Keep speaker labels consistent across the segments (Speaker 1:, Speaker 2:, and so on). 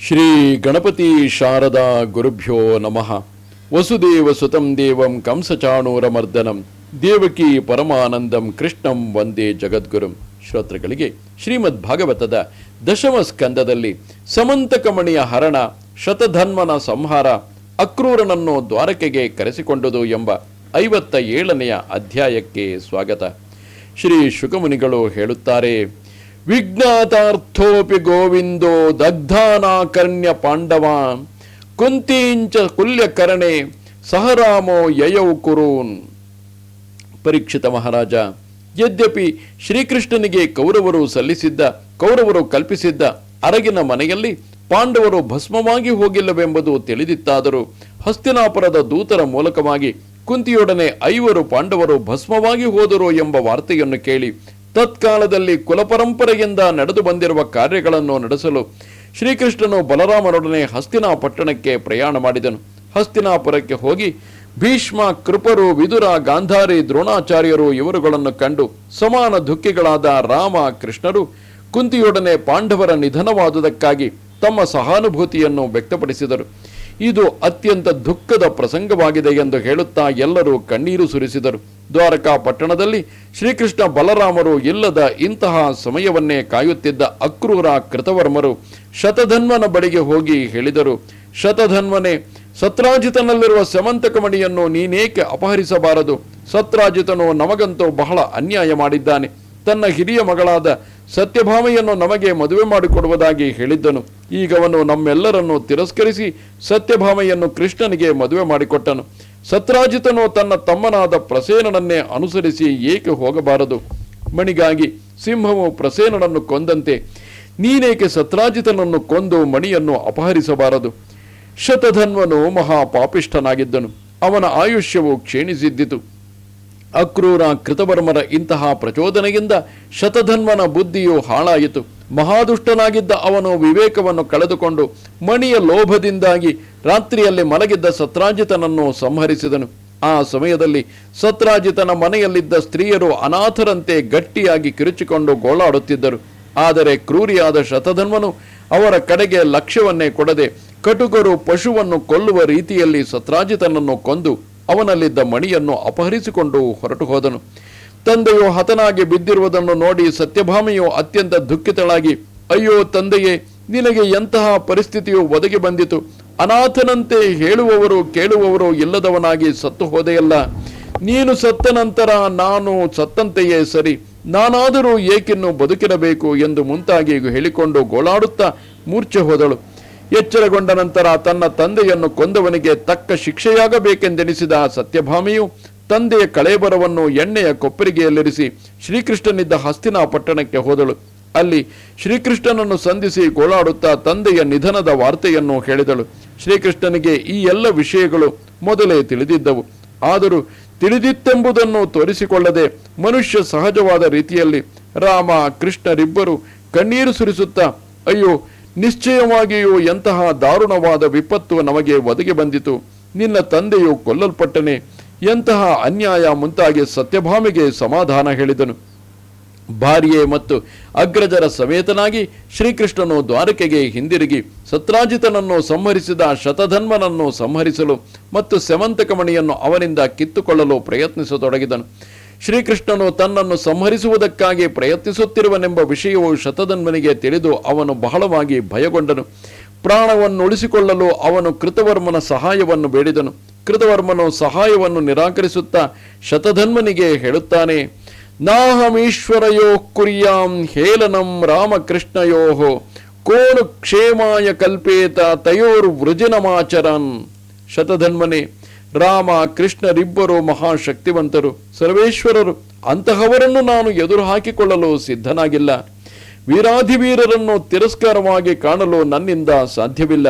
Speaker 1: ಶ್ರೀ ಗಣಪತಿ ಶಾರದಾ ಗುರುಭ್ಯೋ ನಮಃ. ವಸುದೇವ ಸುತಂ ದೇವಂ ಕಂಸಚಾಣೂರಮರ್ದನಂ. ದೇವಕಿ ಪರಮಾನಂದಂ ಕೃಷ್ಣಂ ವಂದೇ ಜಗದ್ಗುರುಂ. ಶ್ರೋತೃಗಳಿಗೆ ಶ್ರೀಮದ್ ಭಾಗವತದ ದಶಮ ಸ್ಕಂದದಲ್ಲಿ ಸಮಂತಕಮಣಿಯ ಹರಣ, ಶತಧನ್ಮನ ಸಂಹಾರ, ಅಕ್ರೂರನನ್ನು ದ್ವಾರಕೆಗೆ ಕರೆಸಿಕೊಂಡುದು ಎಂಬ ಐವತ್ತ ಏಳನೆಯ ಅಧ್ಯಾಯಕ್ಕೆ ಸ್ವಾಗತ. ಶ್ರೀ ಶುಕಮುನಿಗಳು ಹೇಳುತ್ತಾರೆ ವಿಜ್ಞಾತಾರ್ಥೋಪಿ ಗೋವಿಂದೋ ದಗ್ಧಾನಾಕರ್ಣ್ಯ ಪಾಂಡವ ಕುಂತೀಂಚ ಕುಲ್ಯಕರಣೆ ಸಹರಾಮೋ ಯಯೌ ಕುರೂನ್. ಪರೀಕ್ಷಿತ ಮಹಾರಾಜ, ಯದ್ಯಪಿ ಶ್ರೀಕೃಷ್ಣನಿಗೆ ಕೌರವರು ಸಲ್ಲಿಸಿದ್ದ, ಕೌರವರು ಕಲ್ಪಿಸಿದ್ದ ಅರಗಿನ ಮನೆಯಲ್ಲಿ ಪಾಂಡವರು ಭಸ್ಮವಾಗಿ ಹೋಗಿಲ್ಲವೆಂಬುದು ತಿಳಿದಿತ್ತಾದರೂ ಹಸ್ತಿನಾಪುರದ ದೂತರ ಮೂಲಕವಾಗಿ ಕುಂತಿಯೊಡನೆ ಐವರು ಪಾಂಡವರು ಭಸ್ಮವಾಗಿ ಹೋದರು ಎಂಬ ವಾರ್ತೆಯನ್ನು ಕೇಳಿ ತತ್ಕಾಲದಲ್ಲಿ ಕುಲಪರಂಪರೆಯಿಂದ ನಡೆದು ಬಂದಿರುವ ಕಾರ್ಯಗಳನ್ನು ನಡೆಸಲು ಶ್ರೀಕೃಷ್ಣನು ಬಲರಾಮನೊಡನೆ ಹಸ್ತಿನಾ ಪಟ್ಟಣಕ್ಕೆ ಪ್ರಯಾಣ ಮಾಡಿದನು. ಹಸ್ತಿನಾಪುರಕ್ಕೆ ಹೋಗಿ ಭೀಷ್ಮ, ಕೃಪರು, ವಿದುರ, ಗಾಂಧಾರಿ, ದ್ರೋಣಾಚಾರ್ಯರು ಇವರುಗಳನ್ನು ಕಂಡು ಸಮಾನ ದುಃಖಿಗಳಾದ ರಾಮ, ಕೃಷ್ಣರು ಕುಂತಿಯೊಡನೆ ಪಾಂಡವರ ನಿಧನವಾದುದಕ್ಕಾಗಿ ತಮ್ಮ ಸಹಾನುಭೂತಿಯನ್ನು ವ್ಯಕ್ತಪಡಿಸಿದರು. ಇದು ಅತ್ಯಂತ ದುಃಖದ ಪ್ರಸಂಗವಾಗಿದೆ ಎಂದು ಹೇಳುತ್ತಾ ಎಲ್ಲರೂ ಕಣ್ಣೀರು ಸುರಿಸಿದರು. ದ್ವಾರಕಾ ಪಟ್ಟಣದಲ್ಲಿ ಶ್ರೀಕೃಷ್ಣ ಬಲರಾಮರು ಇಲ್ಲದ ಇಂತಹ ಸಮಯವನ್ನೇ ಕಾಯುತ್ತಿದ್ದ ಅಕ್ರೂರ ಕೃತವರ್ಮರು ಶತಧನ್ವನ ಬಳಿಗೆ ಹೋಗಿ ಹೇಳಿದರು. ಶತಧನ್ವನೇ, ಸತ್ರಾಜಿತನಲ್ಲಿರುವ ಸಮಂತಕಮಣಿಯನ್ನು ನೀನೇಕೆ ಅಪಹರಿಸಬಾರದು? ಸತ್ರಾಜಿತನು ನಮಗಂತೂ ಬಹಳ ಅನ್ಯಾಯ ಮಾಡಿದ್ದಾನೆ. ತನ್ನ ಹಿರಿಯ ಮಗಳಾದ ಸತ್ಯಭಾಮೆಯನ್ನು ನಮಗೆ ಮದುವೆ ಮಾಡಿಕೊಡುವುದಾಗಿ ಹೇಳಿದ್ದನು. ಈಗವನು ನಮ್ಮೆಲ್ಲರನ್ನು ತಿರಸ್ಕರಿಸಿ ಸತ್ಯಭಾಮೆಯನ್ನು ಕೃಷ್ಣನಿಗೆ ಮದುವೆ ಮಾಡಿಕೊಟ್ಟನು. ಸತ್ರಾಜಿತನು ತನ್ನ ತಮ್ಮನಾದ ಪ್ರಸೇನನನ್ನೇ ಅನುಸರಿಸಿ ಏಕೆ ಹೋಗಬಾರದು? ಮಣಿಗಾಗಿ ಸಿಂಹವು ಪ್ರಸೇನನನ್ನು ಕೊಂದಂತೆ, ನೀನೇಕೆ ಸತ್ರಾಜಿತನನ್ನು ಕೊಂದು ಮಣಿಯನ್ನು ಅಪಹರಿಸಬಾರದು? ಶತಧನ್ವನು ಮಹಾಪಾಪಿಷ್ಠನಾಗಿದ್ದನು. ಅವನ ಆಯುಷ್ಯವು ಕ್ಷೀಣಿಸಿದ್ದಿತು. ಅಕ್ರೂರ ಕೃತವರ್ಮರ ಇಂತಹ ಪ್ರಚೋದನೆಯಿಂದ ಶತಧನ್ವನ ಬುದ್ಧಿಯು ಹಾಳಾಯಿತು. ಮಹಾದುಷ್ಟನಾಗಿದ್ದ ಅವನು ವಿವೇಕವನ್ನು ಕಳೆದುಕೊಂಡು ಮಣಿಯ ಲೋಭದಿಂದಾಗಿ ರಾತ್ರಿಯಲ್ಲಿ ಮಲಗಿದ್ದ ಸತ್ರಾಜಿತನನ್ನು ಸಂಹರಿಸಿದನು. ಆ ಸಮಯದಲ್ಲಿ ಸತ್ರಾಜಿತನ ಮನೆಯಲ್ಲಿದ್ದ ಸ್ತ್ರೀಯರು ಅನಾಥರಂತೆ ಗಟ್ಟಿಯಾಗಿ ಕಿರುಚಿಕೊಂಡು ಗೋಳಾಡುತ್ತಿದ್ದರು. ಆದರೆ ಕ್ರೂರಿಯಾದ ಶತಧನ್ವನು ಅವರ ಕಡೆಗೆ ಲಕ್ಷ್ಯವನ್ನೇ ಕೊಡದೆ ಕಟುಕರು ಪಶುವನ್ನು ಕೊಲ್ಲುವ ರೀತಿಯಲ್ಲಿ ಸತ್ರಾಜಿತನನ್ನು ಕೊಂದು ಅವನಲ್ಲಿದ್ದ ಮಣಿಯನ್ನು ಅಪಹರಿಸಿಕೊಂಡು ಹೊರಟು ಹೋದನು. ತಂದೆಯು ಹತನಾಗಿ ಬಿದ್ದಿರುವುದನ್ನು ನೋಡಿ ಸತ್ಯಭಾಮೆಯು ಅತ್ಯಂತ ದುಃಖಿತಳಾಗಿ, ಅಯ್ಯೋ ತಂದೆಯೇ, ನಿನಗೆ ಎಂತಹ ಪರಿಸ್ಥಿತಿಯು ಒದಗಿ ಬಂದಿತು? ಅನಾಥನಂತೆ ಹೇಳುವವರು ಕೇಳುವವರು ಇಲ್ಲದವನಾಗಿ ಸತ್ತು ಹೋದೆಯಲ್ಲ. ನೀನು ಸತ್ತ ನಂತರ ನಾನು ಸತ್ತಂತೆಯೇ ಸರಿ. ನಾನಾದರೂ ಏಕಿನ್ನು ಬದುಕಿರಬೇಕು? ಎಂದು ಮುಂತಾಗಿ ಹೇಳಿಕೊಂಡು ಗೋಳಾಡುತ್ತಾ ಮೂರ್ಛೆ ಹೋದಳು. ಎಚ್ಚರಗೊಂಡ ನಂತರ ತನ್ನ ತಂದೆಯನ್ನು ಕೊಂದವನಿಗೆ ತಕ್ಕ ಶಿಕ್ಷೆಯಾಗಬೇಕೆಂದೆನಿಸಿದ ಸತ್ಯಭಾಮಿಯು ತಂದೆಯ ಕಳೇಬರವನ್ನು ಎಣ್ಣೆಯ ಕೊಪ್ಪರಿಗೆಯಲ್ಲಿರಿಸಿ ಶ್ರೀಕೃಷ್ಣನಿದ್ದ ಹಸ್ತಿನ ಪಟ್ಟಣಕ್ಕೆ ಹೋದಳು. ಅಲ್ಲಿ ಶ್ರೀಕೃಷ್ಣನನ್ನು ಸಂಧಿಸಿ ಗೋಳಾಡುತ್ತಾ ತಂದೆಯ ನಿಧನದ ವಾರ್ತೆಯನ್ನು ಹೇಳಿದಳು. ಶ್ರೀಕೃಷ್ಣನಿಗೆ ಈ ಎಲ್ಲ ವಿಷಯಗಳು ಮೊದಲೇ ತಿಳಿದಿದ್ದವು. ಆದರೂ ತಿಳಿದಿತ್ತೆಂಬುದನ್ನು ತೋರಿಸಿಕೊಳ್ಳದೆ ಮನುಷ್ಯ ಸಹಜವಾದ ರೀತಿಯಲ್ಲಿ ರಾಮ, ಕೃಷ್ಣರಿಬ್ಬರು ಕಣ್ಣೀರು ಸುರಿಸುತ್ತಾ, ಅಯ್ಯೋ ನಿಶ್ಚಯವಾಗಿಯೂ ಎಂತಹ ದಾರುಣವಾದ ವಿಪತ್ತು ನಮಗೆ ಒದಗಿ ಬಂದಿತು. ನಿನ್ನ ತಂದೆಯು ಕೊಲ್ಲಲ್ಪಟ್ಟನೆ. ಎಂತಹ ಅನ್ಯಾಯ ಮುಂತಾಗಿ ಸತ್ಯಭಾಮಿಗೆ ಸಮಾಧಾನ ಹೇಳಿದನು. ಭಾರ್ಯೆ ಮತ್ತು ಅಗ್ರಜರ ಸಮೇತನಾಗಿ ಶ್ರೀಕೃಷ್ಣನು ದ್ವಾರಕೆಗೆ ಹಿಂದಿರುಗಿ ಸತ್ರಾಜಿತನನ್ನು ಸಂಹರಿಸಿದ ಶತಧನ್ಮನನ್ನು ಸಂಹರಿಸಲು ಮತ್ತು ಸೆವಂತಕಮಣಿಯನ್ನು ಅವನಿಂದ ಕಿತ್ತುಕೊಳ್ಳಲು ಪ್ರಯತ್ನಿಸತೊಡಗಿದನು. ಶ್ರೀಕೃಷ್ಣನು ತನ್ನನ್ನು ಸಂಹರಿಸುವುದಕ್ಕಾಗಿ ಪ್ರಯತ್ನಿಸುತ್ತಿರುವನೆಂಬ ವಿಷಯವು ಶತಧನ್ವನಿಗೆ ತಿಳಿದು ಅವನು ಬಹಳವಾಗಿ ಭಯಗೊಂಡನು. ಪ್ರಾಣವನ್ನು ಉಳಿಸಿಕೊಳ್ಳಲು ಅವನು ಕೃತವರ್ಮನ ಸಹಾಯವನ್ನು ಬೇಡಿದನು. ಕೃತವರ್ಮನು ಸಹಾಯವನ್ನು ನಿರಾಕರಿಸುತ್ತಾ ಶತಧನ್ವನಿಗೆ ಹೇಳುತ್ತಾನೆ, ನಾಹಮೀಶ್ವರಯೋ ಕುರಿಯಾಂ ಹೇಲನಂ ರಾಮಕೃಷ್ಣಯೋ ಕೋನು ಕ್ಷೇಮಾಯ ಕಲ್ಪೇತ ತಯೋರ್ ವೃಜನಮಾಚರನ್ ಶತಧನ್ವನೆ ರಾಮ, ಕೃಷ್ಣರಿಬ್ಬರು ಮಹಾಶಕ್ತಿವಂತರು, ಸರ್ವೇಶ್ವರರು, ಅಂತಹವರನ್ನು ನಾನು ಎದುರು ಹಾಕಿಕೊಳ್ಳಲು ಸಿದ್ಧನಾಗಿಲ್ಲ. ವೀರಾಧಿವೀರರನ್ನು ತಿರಸ್ಕಾರವಾಗಿ ಕಾಣಲು ನನ್ನಿಂದ ಸಾಧ್ಯವಿಲ್ಲ.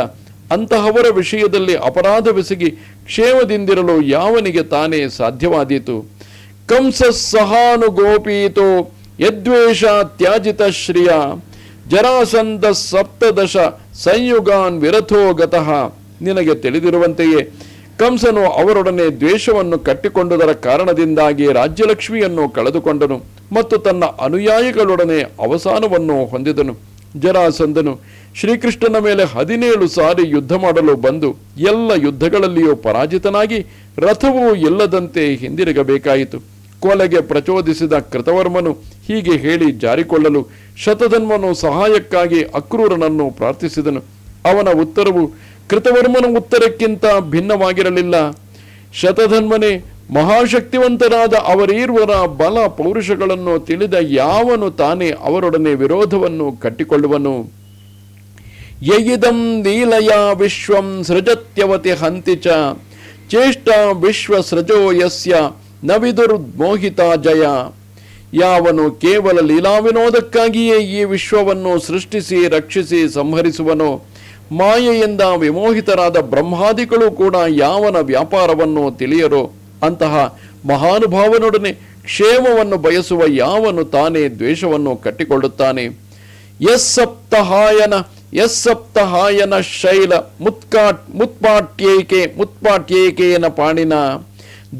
Speaker 1: ಅಂತಹವರ ವಿಷಯದಲ್ಲಿ ಅಪರಾಧವೆಸಗಿ ಕ್ಷೇಮದಿಂದಿರಲು ಯಾವನಿಗೆ ತಾನೇ ಸಾಧ್ಯವಾದೀತು. ಕಂಸ ಸಹಾನುಗೋಪೀತೋ ಯದ್ವೇಷ ತ್ಯಾಜಿತ ಶ್ರಿಯ. ಜರಾಸಂಧ ಸಪ್ತದಶ ಸಂಯುಗಾನ್ ವಿರಥೋ ಗತಃ. ನಿನಗೆ ತಿಳಿದಿರುವಂತೆಯೇ ಕಂಸನು ಅವರೊಡನೆ ದ್ವೇಷವನ್ನು ಕಟ್ಟಿಕೊಂಡುದರ ಕಾರಣದಿಂದಾಗಿ ರಾಜ್ಯಲಕ್ಷ್ಮಿಯನ್ನು ಕಳೆದುಕೊಂಡನು ಮತ್ತು ತನ್ನ ಅನುಯಾಯಿಗಳೊಡನೆ ಅವಸಾನವನ್ನು ಹೊಂದಿದನು. ಜರಾಸಂದನು ಶ್ರೀಕೃಷ್ಣನ ಮೇಲೆ ಹದಿನೇಳು ಸಾರಿ ಯುದ್ಧ ಮಾಡಲು ಬಂದು ಎಲ್ಲ ಯುದ್ಧಗಳಲ್ಲಿಯೂ ಪರಾಜಿತನಾಗಿ ರಥವು ಎಲ್ಲದಂತೆ ಹಿಂದಿರುಗಬೇಕಾಯಿತು. ಕೊಲೆಗೆ ಪ್ರಚೋದಿಸಿದ ಕೃತವರ್ಮನು ಹೀಗೆ ಹೇಳಿ ಜಾರಿಕೊಳ್ಳಲು ಶತಧನ್ವನು ಸಹಾಯಕ್ಕಾಗಿ ಅಕ್ರೂರನನ್ನು ಪ್ರಾರ್ಥಿಸಿದನು. ಅವನ ಉತ್ತರವು ಕೃತವರ್ಮನ ಉತ್ತರಕ್ಕಿಂತ ಭಿನ್ನವಾಗಿರಲಿಲ್ಲ. ಶತಧನ್ಮನೆ ಮಹಾಶಕ್ತಿವಂತರಾದ ಅವರೀರ್ವರ ಬಲ ಪೌರುಷಗಳನ್ನು ತಿಳಿದ ಯಾವನು ತಾನೇ ಅವರೊಡನೆ ವಿರೋಧವನ್ನು ಕಟ್ಟಿಕೊಳ್ಳುವನು. ಯಯಿದಂ ನೀಲಯ ವಿಶ್ವಂ ಸೃಜತ್ಯವತಿ ಹಂತಿ ಚ, ಚೇಷ್ಟ ವಿಶ್ವ ಸೃಜೋ ಯಸ್ಯ ನವಿದುರ್ಮೋಹಿತ ಜಯ. ಯಾವನು ಕೇವಲ ಲೀಲಾ ವಿನೋದಕ್ಕಾಗಿಯೇ ಈ ವಿಶ್ವವನ್ನು ಸೃಷ್ಟಿಸಿ ರಕ್ಷಿಸಿ ಸಂಹರಿಸುವನೋ ಮಾಯೆಯಿಂದ ವಿಮೋಹಿತರಾದ ಬ್ರಹ್ಮಾದಿಗಳು ಕೂಡ ಯಾವನ ವ್ಯಾಪಾರವನ್ನು ತಿಳಿಯರೋ ಅಂತಹ ಮಹಾನುಭಾವನೊಡನೆ ಕ್ಷೇಮವನ್ನು ಬಯಸುವ ಯಾವನು ತಾನೇ ದ್ವೇಷವನ್ನು ಕಟ್ಟಿಕೊಳ್ಳುತ್ತಾನೆ. ಯಸ್ಸಪ್ತಹಾಯನ ಯಸ್ಸಪ್ತಹಾಯನ ಶೈಲ ಮುತ್ಕಾಟ್, ಮುತ್ಪಾಟ್ಯೇಕೆ, ಮುತ್ಪಾಟ್ಯೇಕೇನ ಪಾಣಿನ,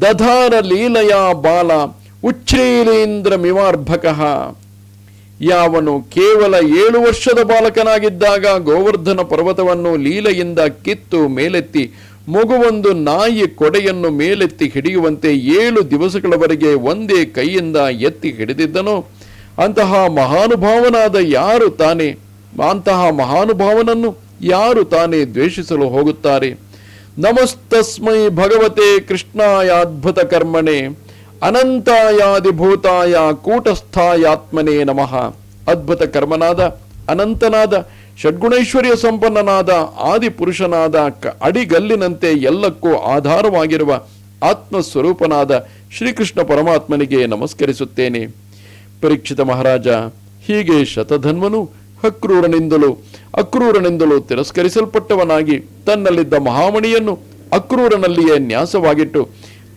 Speaker 1: ದಧಾರ ಲೀಲಯ ಬಾಲ ಉಚ್ಛ್ರೀಲೇಂದ್ರ ಮಿವಾರ್ಭಕಃ ಯಾವನು ಕೇವಲ ಏಳು ವರ್ಷದ ಬಾಲಕನಾಗಿದ್ದಾಗ ಗೋವರ್ಧನ ಪರ್ವತವನ್ನು ಲೀಲೆಯಿಂದ ಕಿತ್ತು ಮೇಲೆತ್ತಿ, ಮಗುವೊಂದು ನಾಯಿ ಕೊಡೆಯನ್ನು ಮೇಲೆತ್ತಿ ಹಿಡಿಯುವಂತೆ ಏಳು ದಿವಸಗಳವರೆಗೆ ಒಂದೇ ಕೈಯಿಂದ ಎತ್ತಿ ಹಿಡಿದಿದ್ದನು. ಅಂತಹ ಮಹಾನುಭಾವನಾದ ಯಾರು ತಾನೇ? ಅಂತಹ ಮಹಾನುಭಾವನನ್ನು ಯಾರು ತಾನೇ ದ್ವೇಷಿಸಲು ಹೋಗುತ್ತಾರೆ? ನಮಸ್ತಸ್ಮೈ ಭಗವತೆ ಕೃಷ್ಣಾಯ ಅದ್ಭುತ ಕರ್ಮಣೆ ಅನಂತಾಯಾದಿಭೂತಾಯ ಕೂಟಸ್ಥಾಯಾತ್ಮನೇ ನಮಃ. ಅದ್ಭುತ ಕರ್ಮನಾದ, ಅನಂತನಾದ, ಷಡ್ಗುಣೈಶ್ವರ್ಯ ಸಂಪನ್ನನಾದ, ಆದಿಪುರುಷನಾದ, ಕ- ಅಡಿಗಲ್ಲಿನಂತೆ ಎಲ್ಲಕ್ಕೂ ಆಧಾರವಾಗಿರುವ ಆತ್ಮಸ್ವರೂಪನಾದ ಶ್ರೀಕೃಷ್ಣ ಪರಮಾತ್ಮನಿಗೆ ನಮಸ್ಕರಿಸುತ್ತೇನೆ. ಪರೀಕ್ಷಿತ ಮಹಾರಾಜ, ಹೀಗೆ ಶತಧನ್ವನು ಅಕ್ರೂರನಿಂದಲೂ ಅಕ್ರೂರನಿಂದಲೂ ತಿರಸ್ಕರಿಸಲ್ಪಟ್ಟವನಾಗಿ ತನ್ನಲ್ಲಿದ್ದ ಮಹಾಮಣಿಯನ್ನು ಅಕ್ರೂರನಲ್ಲಿಯೇ ನ್ಯಾಸವಾಗಿಟ್ಟು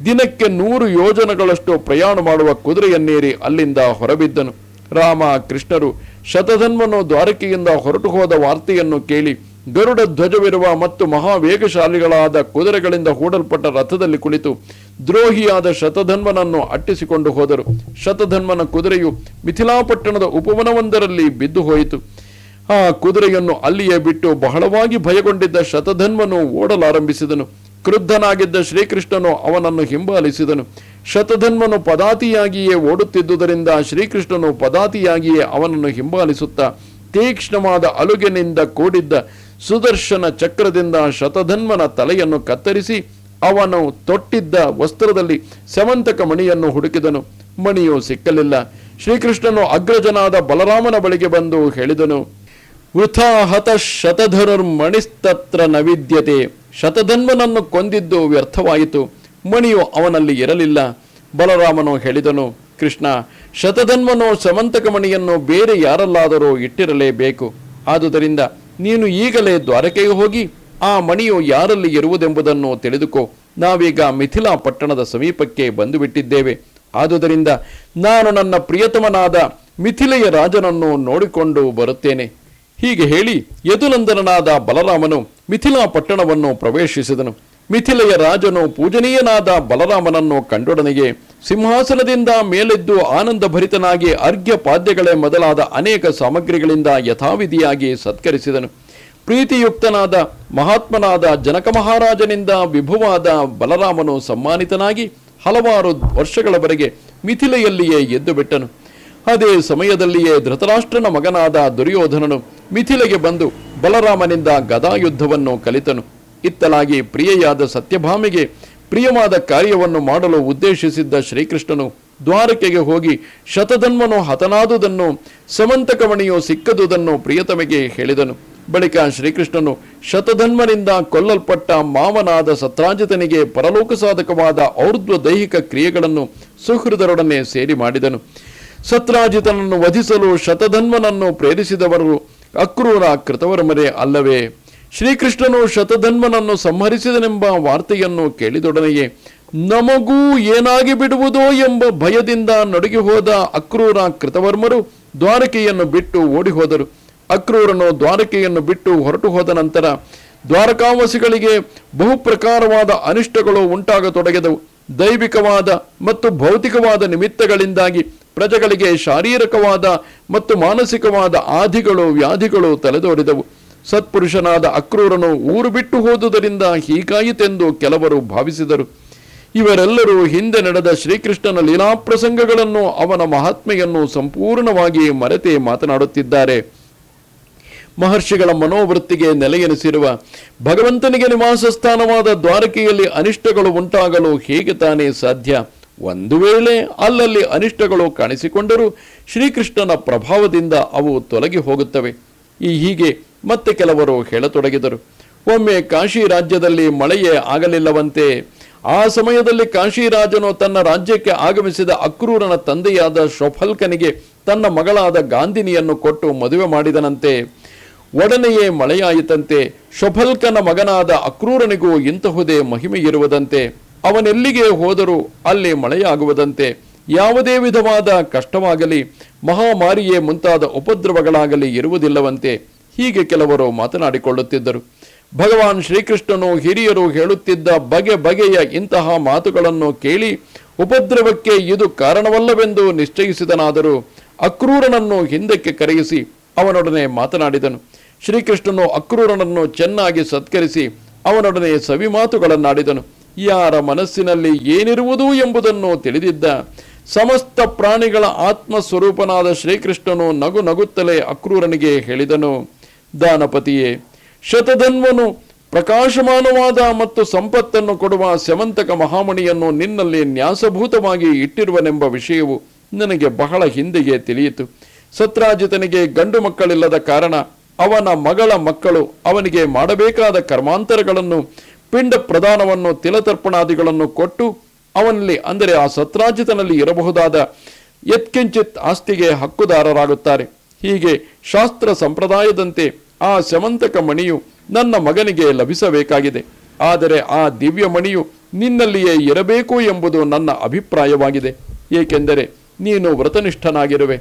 Speaker 1: ದಿನಕ್ಕೆ ನೂರು ಯೋಜನಗಳಷ್ಟು ಪ್ರಯಾಣ ಮಾಡುವ ಕುದುರೆಯನ್ನೇರಿ ಅಲ್ಲಿಂದ ಹೊರಬಿದ್ದನು. ರಾಮ ಕೃಷ್ಣರು ಶತಧನ್ವನು ದ್ವಾರಕೆಯಿಂದ ಹೊರಟು ಹೋದ ವಾರ್ತೆಯನ್ನು ಕೇಳಿ ಗರುಡ ಧ್ವಜವಿರುವ ಮತ್ತು ಮಹಾವೇಗಶಾಲಿಗಳಾದ ಕುದುರೆಗಳಿಂದ ಹೂಡಲ್ಪಟ್ಟ ರಥದಲ್ಲಿ ಕುಳಿತು ದ್ರೋಹಿಯಾದ ಶತಧನ್ವನನ್ನು ಅಟ್ಟಿಸಿಕೊಂಡು ಹೋದರು. ಶತಧನ್ವನ ಕುದುರೆಯು ಮಿಥಿಲಾಪಟ್ಟಣದ ಉಪವನವೊಂದರಲ್ಲಿ ಬಿದ್ದು ಹೋಯಿತು. ಆ ಕುದುರೆಯನ್ನು ಅಲ್ಲಿಯೇ ಬಿಟ್ಟು ಬಹಳವಾಗಿ ಭಯಗೊಂಡಿದ್ದ ಶತಧನ್ವನು ಓಡಲಾರಂಭಿಸಿದನು. ಕ್ರುದ್ಧನಾಗಿದ್ದ ಶ್ರೀಕೃಷ್ಣನು ಅವನನ್ನು ಹಿಂಬಾಲಿಸಿದನು. ಶತಧನ್ಮನು ಪದಾತಿಯಾಗಿಯೇ ಓಡುತ್ತಿದ್ದುದರಿಂದ ಶ್ರೀಕೃಷ್ಣನು ಪದಾತಿಯಾಗಿಯೇ ಅವನನ್ನು ಹಿಂಬಾಲಿಸುತ್ತಾ ತೀಕ್ಷ್ಣವಾದ ಅಲುಗಿನಿಂದ ಕೂಡಿದ್ದ ಸುದರ್ಶನ ಚಕ್ರದಿಂದ ಶತಧನ್ಮನ ತಲೆಯನ್ನು ಕತ್ತರಿಸಿ ಅವನು ತೊಟ್ಟಿದ್ದ ವಸ್ತ್ರದಲ್ಲಿ ಸೆವಂತಕ ಮಣಿಯನ್ನು ಹುಡುಕಿದನು. ಮಣಿಯು ಸಿಕ್ಕಲಿಲ್ಲ. ಶ್ರೀಕೃಷ್ಣನು ಅಗ್ರಜನಾದ ಬಲರಾಮನ ಬಳಿಗೆ ಬಂದು ಹೇಳಿದನು ವೃಥಾ ಹತ ಶತಧನುರ್ಮಣಿಸ್ತತ್ರ ನವಿದ್ಯತೆ. ಶತಧನ್ಮನನ್ನು ಕೊಂದಿದ್ದು ವ್ಯರ್ಥವಾಯಿತು. ಮಣಿಯು ಅವನಲ್ಲಿ ಇರಲಿಲ್ಲ. ಬಲರಾಮನು ಹೇಳಿದನು, ಕೃಷ್ಣ ಶತಧನ್ವನು ಸಮಂತಕ ಮಣಿಯನ್ನು ಬೇರೆ ಯಾರಲ್ಲಾದರೂ ಇಟ್ಟಿರಲೇಬೇಕು. ಆದುದರಿಂದ ನೀನು ಈಗಲೇ ದ್ವಾರಕೆಗೆ ಹೋಗಿ, ಆ ಮಣಿಯು ಯಾರಲ್ಲಿ ಇರುವುದೆಂಬುದನ್ನು ತಿಳಿದುಕೋ. ನಾವೀಗ ಮಿಥಿಲಾ ಪಟ್ಟಣದ ಸಮೀಪಕ್ಕೆ ಬಂದುಬಿಟ್ಟಿದ್ದೇವೆ. ಆದುದರಿಂದ ನಾನು ನನ್ನ ಪ್ರಿಯತಮನಾದ ಮಿಥಿಲೆಯ ರಾಜನನ್ನು ನೋಡಿಕೊಂಡು ಬರುತ್ತೇನೆ. ಹೀಗೆ ಹೇಳಿ ಯದುನಂದನಾದ ಬಲರಾಮನು ಮಿಥಿಲಾ ಪಟ್ಟಣವನ್ನು ಪ್ರವೇಶಿಸಿದನು. ಮಿಥಿಲೆಯ ರಾಜನು ಪೂಜನೀಯನಾದ ಬಲರಾಮನನ್ನು ಕಂಡೊಡನೆಗೆ ಸಿಂಹಾಸನದಿಂದ ಮೇಲೆದ್ದು ಆನಂದಭರಿತನಾಗಿ ಅರ್ಘ್ಯ ಪಾದ್ಯಗಳೇ ಮೊದಲಾದ ಅನೇಕ ಸಾಮಗ್ರಿಗಳಿಂದ ಯಥಾವಿಧಿಯಾಗಿ ಸತ್ಕರಿಸಿದನು. ಪ್ರೀತಿಯುಕ್ತನಾದ ಮಹಾತ್ಮನಾದ ಜನಕ ಮಹಾರಾಜನಿಂದ ವಿಭುವಾದ ಬಲರಾಮನು ಸಮ್ಮಾನಿತನಾಗಿ ಹಲವಾರು ವರ್ಷಗಳವರೆಗೆ ಮಿಥಿಲೆಯಲ್ಲಿಯೇ ಎದ್ದು ಬಿಟ್ಟನು. ಅದೇ ಸಮಯದಲ್ಲಿಯೇ ಧೃತರಾಷ್ಟ್ರನ ಮಗನಾದ ದುರ್ಯೋಧನನು ಮಿಥಿಲೆಗೆ ಬಂದು ಬಲರಾಮನಿಂದ ಗದಾಯುದ್ಧವನ್ನು ಕಲಿತನು. ಇತ್ತಲಾಗಿ ಪ್ರಿಯೆಯಾದ ಸತ್ಯಭಾಮಿಗೆ ಪ್ರಿಯವಾದ ಕಾರ್ಯವನ್ನು ಮಾಡಲು ಉದ್ದೇಶಿಸಿದ್ದ ಶ್ರೀಕೃಷ್ಣನು ದ್ವಾರಕೆಗೆ ಹೋಗಿ ಶತಧನ್ಮನು ಹತನಾದುದನ್ನು ಸಮಂತಕಮಣಿಯು ಸಿಕ್ಕದುದನ್ನು ಪ್ರಿಯತಮೆಗೆ ಹೇಳಿದನು. ಬಳಿಕ ಶ್ರೀಕೃಷ್ಣನು ಶತಧನ್ಮನಿಂದ ಕೊಲ್ಲಲ್ಪಟ್ಟ ಮಾವನಾದ ಸತ್ರಾಜಿತನಿಗೆ ಪರಲೋಕ ಸಾಧಕವಾದ ಔರ್ಧ್ವ ದೈಹಿಕ ಕ್ರಿಯೆಗಳನ್ನು ಸುಹೃದರೊಡನೆ ಸೇರಿ ಮಾಡಿದನು. ಸತ್ರಾಜಿತನನ್ನು ವಧಿಸಲು ಶತಧನ್ವನನ್ನು ಪ್ರೇರಿಸಿದವರು ಅಕ್ರೂರ ಕೃತವರ್ಮರೇ ಅಲ್ಲವೇ? ಶ್ರೀಕೃಷ್ಣನು ಶತಧನ್ವನನ್ನು ಸಂಹರಿಸಿದನೆಂಬ ವಾರ್ತೆಯನ್ನು ಕೇಳಿದೊಡನೆಯೇ, ನಮಗೂ ಏನಾಗಿ ಬಿಡುವುದೋ ಎಂಬ ಭಯದಿಂದ ನಡುಗಿ ಹೋದ ಅಕ್ರೂರ ಕೃತವರ್ಮರು ದ್ವಾರಕೆಯನ್ನು ಬಿಟ್ಟು ಓಡಿ ಹೋದರು ಅಕ್ರೂರನು ದ್ವಾರಕೆಯನ್ನು ಬಿಟ್ಟು ಹೊರಟು ಹೋದ ನಂತರ ದ್ವಾರಕಾವಾಸಿಗಳಿಗೆ ಬಹುಪ್ರಕಾರವಾದ ಅನಿಷ್ಟಗಳು ಉಂಟಾಗತೊಡಗಿದವು. ದೈವಿಕವಾದ ಮತ್ತು ಭೌತಿಕವಾದ ನಿಮಿತ್ತಗಳಿಂದಾಗಿ ಪ್ರಜೆಗಳಿಗೆ ಶಾರೀರಿಕವಾದ ಮತ್ತು ಮಾನಸಿಕವಾದ ಆದಿಗಳು, ವ್ಯಾಧಿಗಳು ತಲೆದೋರಿದವು. ಸತ್ಪುರುಷನಾದ ಅಕ್ರೂರನು ಊರು ಬಿಟ್ಟು ಹೋದುದರಿಂದ ಹೀಗಾಯಿತೆಂದು ಕೆಲವರು ಭಾವಿಸಿದರು. ಇವರೆಲ್ಲರೂ ಹಿಂದೆ ನಡೆದ ಶ್ರೀಕೃಷ್ಣನ ಲೀಲಾಪ್ರಸಂಗಗಳನ್ನು ಅವನ ಮಹಾತ್ಮೆಯನ್ನು ಸಂಪೂರ್ಣವಾಗಿ ಮರೆತೇ ಮಾತನಾಡುತ್ತಿದ್ದಾರೆ. ಮಹರ್ಷಿಗಳ ಮನೋವೃತ್ತಿಗೆ ನೆಲೆಯೆನಿಸಿರುವ ಭಗವಂತನಿಗೆ ನಿವಾಸ ಸ್ಥಾನವಾದ ದ್ವಾರಕೆಯಲ್ಲಿ ಅನಿಷ್ಟಗಳು ಉಂಟಾಗಲು ಹೇಗೆ ತಾನೇ ಸಾಧ್ಯ? ಒಂದು ವೇಳೆ ಅಲ್ಲಲ್ಲಿ ಅನಿಷ್ಟಗಳು ಕಾಣಿಸಿಕೊಂಡರೂ ಶ್ರೀಕೃಷ್ಣನ ಪ್ರಭಾವದಿಂದ ಅವು ತೊಲಗಿ ಹೋಗುತ್ತವೆ. ಈ ಹೀಗೆ ಮತ್ತೆ ಕೆಲವರು ಹೇಳತೊಡಗಿದರು. ಒಮ್ಮೆ ಕಾಶಿ ರಾಜ್ಯದಲ್ಲಿ ಮಳೆಯೇ ಆಗಲಿಲ್ಲವಂತೆ ಆ ಸಮಯದಲ್ಲಿ ಕಾಶಿರಾಜನು ತನ್ನ ರಾಜ್ಯಕ್ಕೆ ಆಗಮಿಸಿದ ಅಕ್ರೂರನ ತಂದೆಯಾದ ಶೋಫಲ್ಕನಿಗೆ ತನ್ನ ಮಗಳಾದ ಗಾಂಧಿನಿಯನ್ನು ಕೊಟ್ಟು ಮದುವೆ ಮಾಡಿದನಂತೆ ಒಡನೆಯೇ ಮಳೆಯಾಯಿತಂತೆ ಶೊಫಲ್ಕನ ಮಗನಾದ ಅಕ್ರೂರನಿಗೂ ಇಂತಹುದೇ ಮಹಿಮೆ ಇರುವುದಂತೆ, ಅವನೆಲ್ಲಿಗೆ ಹೋದರೂ ಅಲ್ಲಿ ಮಳೆಯಾಗುವುದಂತೆ, ಯಾವುದೇ ವಿಧವಾದ ಕಷ್ಟವಾಗಲಿ, ಮಹಾಮಾರಿಯೇ ಮುಂತಾದ ಉಪದ್ರವಗಳಾಗಲಿ ಇರುವುದಿಲ್ಲವಂತೆ ಹೀಗೆ ಕೆಲವರು ಮಾತನಾಡಿಕೊಳ್ಳುತ್ತಿದ್ದರು. ಭಗವಾನ್ ಶ್ರೀಕೃಷ್ಣನು ಹಿರಿಯರು ಹೇಳುತ್ತಿದ್ದ ಬಗೆ ಬಗೆಯ ಇಂತಹ ಮಾತುಗಳನ್ನು ಕೇಳಿ ಉಪದ್ರವಕ್ಕೆ ಇದು ಕಾರಣವಲ್ಲವೆಂದು ನಿಶ್ಚಯಿಸಿದನಾದರೂ ಅಕ್ರೂರನನ್ನು ಹಿಂದಕ್ಕೆ ಕರೆಯಿಸಿ ಅವನೊಡನೆ ಮಾತನಾಡಿದನು. ಶ್ರೀಕೃಷ್ಣನು ಅಕ್ರೂರನನ್ನು ಚೆನ್ನಾಗಿ ಸತ್ಕರಿಸಿ ಅವನೊಡನೆ ಸವಿ ಮಾತುಗಳನ್ನಾಡಿದನು. ಯಾರ ಮನಸ್ಸಿನಲ್ಲಿ ಏನಿರುವುದು ಎಂಬುದನ್ನು ತಿಳಿದಿದ್ದ ಸಮಸ್ತ ಪ್ರಾಣಿಗಳ ಆತ್ಮ ಸ್ವರೂಪನಾದ ಶ್ರೀಕೃಷ್ಣನು ನಗು ನಗುತ್ತಲೇ ಅಕ್ರೂರನಿಗೆ ಹೇಳಿದನು. ದಾನಪತಿಯೇ, ಶತಧನ್ವನು ಪ್ರಕಾಶಮಾನವಾದ ಮತ್ತು ಸಂಪತ್ತನ್ನು ಕೊಡುವ ಸ್ಯಮಂತಕ ಮಹಾಮಣಿಯನ್ನು ನಿನ್ನಲ್ಲಿ ನ್ಯಾಸಭೂತವಾಗಿ ಇಟ್ಟಿರುವನೆಂಬ ವಿಷಯವು ನನಗೆ ಬಹಳ ಹಿಂದೆಯೇ ತಿಳಿಯಿತು. ಸತ್ರಾಜಿತನಿಗೆ ಗಂಡು ಮಕ್ಕಳಿಲ್ಲದ ಕಾರಣ ಅವನ ಮಗಳ ಮಕ್ಕಳು ಅವನಿಗೆ ಮಾಡಬೇಕಾದ ಕರ್ಮಾಂತರಗಳನ್ನು, ಪಿಂಡ ಪ್ರದಾನವನ್ನು ತಿಲತರ್ಪಣಾದಿಗಳನ್ನು ಕೊಟ್ಟು ಅವನಲ್ಲಿ, ಅಂದರೆ ಆ ಸತ್ರಾಜಿತನಲ್ಲಿ ಇರಬಹುದಾದ ಯತ್ಕಿಂಚಿತ್ ಆಸ್ತಿಗೆ ಹಕ್ಕುದಾರರಾಗುತ್ತಾರೆ. ಹೀಗೆ ಶಾಸ್ತ್ರ ಸಂಪ್ರದಾಯದಂತೆ ಆ ಶಮಂತಕ ಮಣಿಯು ನನ್ನ ಮಗನಿಗೆ ಲಭಿಸಬೇಕಾಗಿದೆ. ಆದರೆ ಆ ದಿವ್ಯ ಮಣಿಯು ನಿನ್ನಲ್ಲಿಯೇ ಇರಬೇಕು ಎಂಬುದು ನನ್ನ ಅಭಿಪ್ರಾಯವಾಗಿದೆ. ಏಕೆಂದರೆ ನೀನು ವ್ರತನಿಷ್ಠನಾಗಿರುವೆ,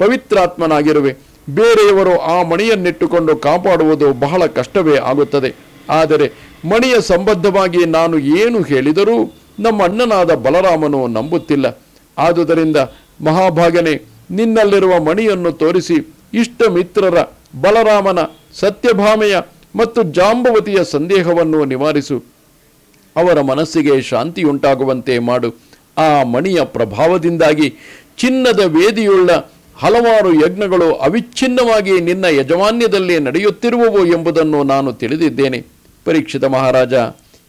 Speaker 1: ಪವಿತ್ರಾತ್ಮನಾಗಿರುವೆ ಬೇರೆಯವರು ಆ ಮಣಿಯನ್ನಿಟ್ಟುಕೊಂಡು ಕಾಪಾಡುವುದು ಬಹಳ ಕಷ್ಟವೇ ಆಗುತ್ತದೆ. ಆದರೆ ಮಣಿಯ ಸಂಬದ್ಧವಾಗಿ ನಾನು ಏನು ಹೇಳಿದರೂ ನಮ್ಮ ಅಣ್ಣನಾದ ಬಲರಾಮನು ನಂಬುತ್ತಿಲ್ಲ. ಆದುದರಿಂದ ಮಹಾಭಾಗನೆ, ನಿನ್ನಲ್ಲಿರುವ ಮಣಿಯನ್ನು ತೋರಿಸಿ ಇಷ್ಟ ಮಿತ್ರರ ಬಲರಾಮನ ಸತ್ಯಭಾಮೆಯ ಮತ್ತು ಜಾಂಬವತಿಯ ಸಂದೇಹವನ್ನು ನಿವಾರಿಸು. ಅವರ ಮನಸ್ಸಿಗೆ ಶಾಂತಿಯುಂಟಾಗುವಂತೆ ಮಾಡು. ಆ ಮಣಿಯ ಪ್ರಭಾವದಿಂದಾಗಿ ಚಿನ್ನದ ವೇದಿಯುಳ್ಳ ಹಲವಾರು ಯಜ್ಞಗಳು ಅವಿಚ್ಛಿನ್ನವಾಗಿ ನಿನ್ನ ಯಜಮಾನ್ಯದಲ್ಲಿ ನಡೆಯುತ್ತಿರುವವು ಎಂಬುದನ್ನು ನಾನು ತಿಳಿದಿದ್ದೇನೆ. ಪರೀಕ್ಷಿತ ಮಹಾರಾಜ,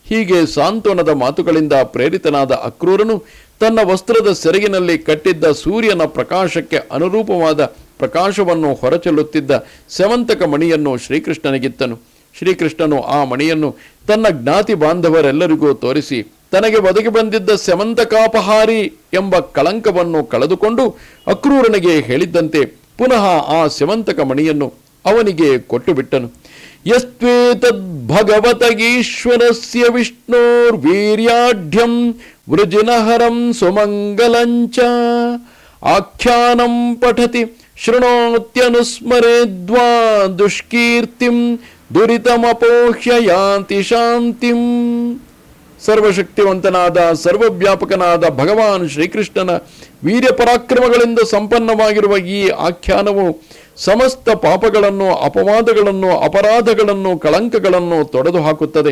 Speaker 1: ಹೀಗೆ ಸಾಂತ್ವನದ ಮಾತುಗಳಿಂದ ಪ್ರೇರಿತನಾದ ಅಕ್ರೂರನು ತನ್ನ ವಸ್ತ್ರದ ಸೆರಗಿನಲ್ಲಿ ಕಟ್ಟಿದ್ದ ಸೂರ್ಯನ ಪ್ರಕಾಶಕ್ಕೆ ಅನುರೂಪವಾದ ಪ್ರಕಾಶವನ್ನು ಹೊರಚೆಲ್ಲುತ್ತಿದ್ದ ಸೆವಂತಕ ಮಣಿಯನ್ನು ಶ್ರೀಕೃಷ್ಣನಿಗಿತ್ತನು. ಶ್ರೀಕೃಷ್ಣನು ಆ ಮಣಿಯನ್ನು ತನ್ನ ಜ್ಞಾತಿ ಬಾಂಧವರೆಲ್ಲರಿಗೂ ತೋರಿಸಿ, ತನಗೆ ಒದಗಿ ಬಂದಿದ್ದ ಸೆಮಂತಕಾಪಹಾರಿ ಎಂಬ ಕಳಂಕವನ್ನು ಕಳೆದುಕೊಂಡು ಅಕ್ರೂರನಿಗೆ ಹೇಳಿದ್ದಂತೆ ಪುನಃ ಆ ಸೆಮಂತಕ ಮಣಿಯನ್ನು ಅವನಿಗೆ ಕೊಟ್ಟುಬಿಟ್ಟನು. ಬಿಟ್ಟನು ಈಶ್ವರಸ್ಯ ಭಗವತಗೀಶ್ವರಸ್ಯ ವಿಷ್ಣೋರ್ವೀರ್ಯಾಢ್ಯಂ ವೃಜಿನಹರಂ ಸುಮಂಗಲಂಚ. ಆಖ್ಯಾನಂ ಪಠತಿ ಶೃಣೋತ್ಯನುಸ್ಮರೇದ್ವಾ ದುಷ್ಕೀರ್ತಿಂ ದುರಿತಮಪೋಹ್ಯ ಯಾಂತಿ ಶಾಂತಿಂ ಸರ್ವಶಕ್ತಿವಂತನಾದ, ಸರ್ವವ್ಯಾಪಕನಾದ ಭಗವಾನ್ ಶ್ರೀಕೃಷ್ಣನ ವೀರ್ಯ ಪರಾಕ್ರಮಗಳಿಂದ ಸಂಪನ್ನವಾಗಿರುವ ಈ ಆಖ್ಯಾನವು ಸಮಸ್ತ ಪಾಪಗಳನ್ನು, ಅಪವಾದಗಳನ್ನು, ಅಪರಾಧಗಳನ್ನು, ಕಳಂಕಗಳನ್ನು ತೊಡೆದು ಹಾಕುತ್ತದೆ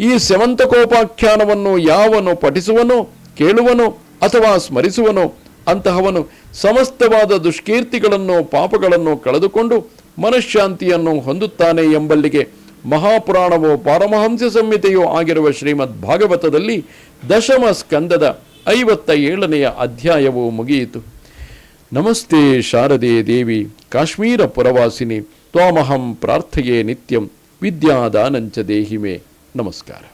Speaker 1: ಈ ಸೆವಂತಕೋಪಾಖ್ಯಾನವನ್ನು ಯಾವನು ಪಠಿಸುವನೋ, ಕೇಳುವನೋ ಅಥವಾ ಸ್ಮರಿಸುವನೋ, ಅಂತಹವನು ಸಮಸ್ತವಾದ ದುಷ್ಕೀರ್ತಿಗಳನ್ನು, ಪಾಪಗಳನ್ನು ಕಳೆದುಕೊಂಡು ಮನಃಶಾಂತಿಯನ್ನು ಹೊಂದುತ್ತಾನೆ ಎಂಬಲ್ಲಿಗೆ ಮಹಾಪುರಾಣವು ಪಾರಮಹಂಸ ಸಂಹಿತೆಯೂ ಆಗಿರುವ ಶ್ರೀಮದ್ ಭಾಗವತದಲ್ಲಿ ದಶಮ ಸ್ಕಂದದ ಐವತ್ತ ಏಳನೆಯ ಅಧ್ಯಾಯವು ಮುಗಿಯಿತು. ನಮಸ್ತೆ ಶಾರದೆ ದೇವಿ, ಕಾಶ್ಮೀರ ಪುರವಾಸಿನಿ, ತ್ವಾಮಹಂ ಪ್ರಾರ್ಥೆಯೇ ನಿತ್ಯಂ, ವಿದ್ಯಾದಾನಂಚ ದೇಹಿಮೆ. ನಮಸ್ಕಾರ.